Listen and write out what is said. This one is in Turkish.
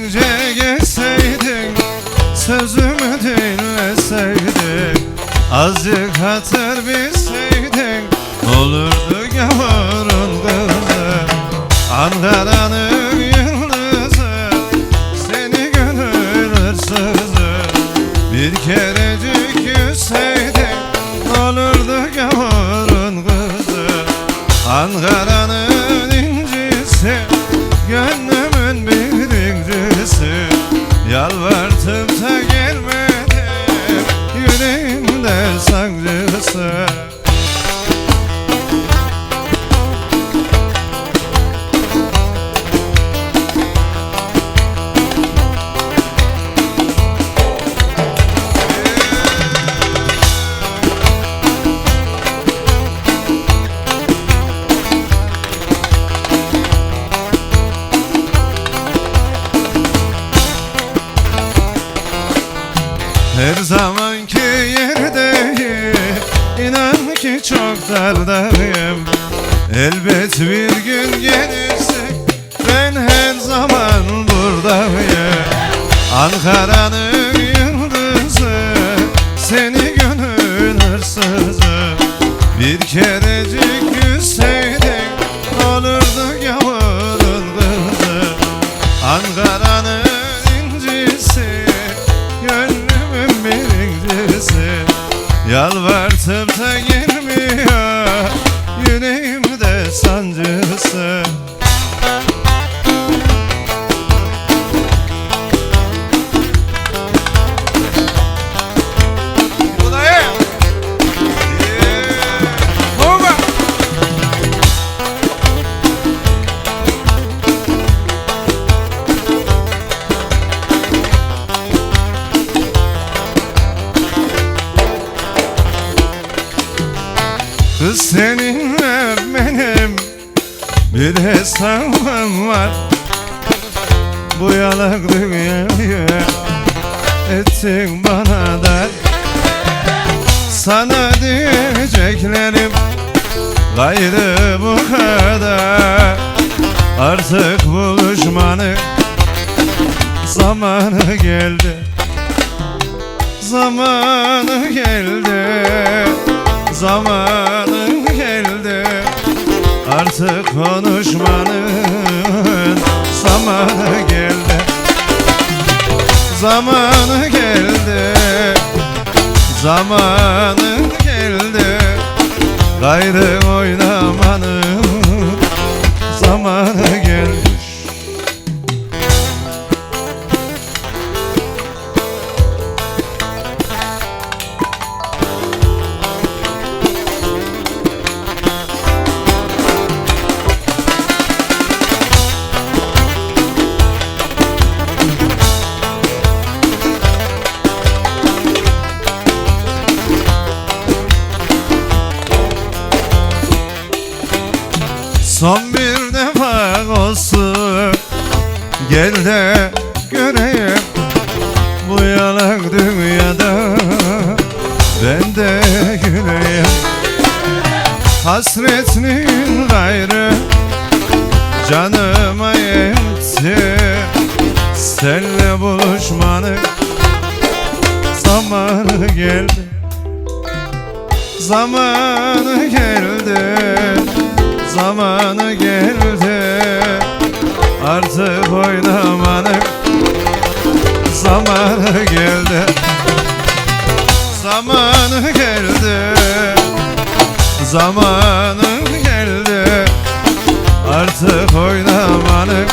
Gelince geçseydin Sözümü dinleseydin. Azıcık hatır bilseydin Olurdu gavurun kızı Ankara'nın yıldızı Seni gönül hırsızı. Bir kerecik yüzseydin Olurdu gavurun kızı Ankara sancısı Her zamanki yerdeyim İnan ki çok dardayım. Elbet bir gün gelirse Ben her zaman buradayım. Ankara'nın yıldızı Seni gönül hırsızı. Bir kerecik yüzseydin Olurdu gavurun kızı. Ankara'nın incisi Gönlümün birincisi. Yalvartıp sancısı. Kız seninle benim. Bir hesabım var. Bu yalak dünyayı ettin bana dar Sana diyeceklerim gayrı bu kadar. Artık buluşmanın zamanı geldi. Zamanı geldi. Geldi Artık konuşmanın zamanı geldi. Zamanı geldi. Zamanı geldi. Gayrı oynamanın zamanı Gel de göreyim Bu yalan dünyada. Ben de güleyim. Hasretinin gayrı Canıma yetti. Seninle buluşmanın Zamanı geldi. Zamanı geldi. Zamanı geldi artık oynamanın Zamanı geldi. Zamanı geldi. Zamanı geldi. Artık oynamanın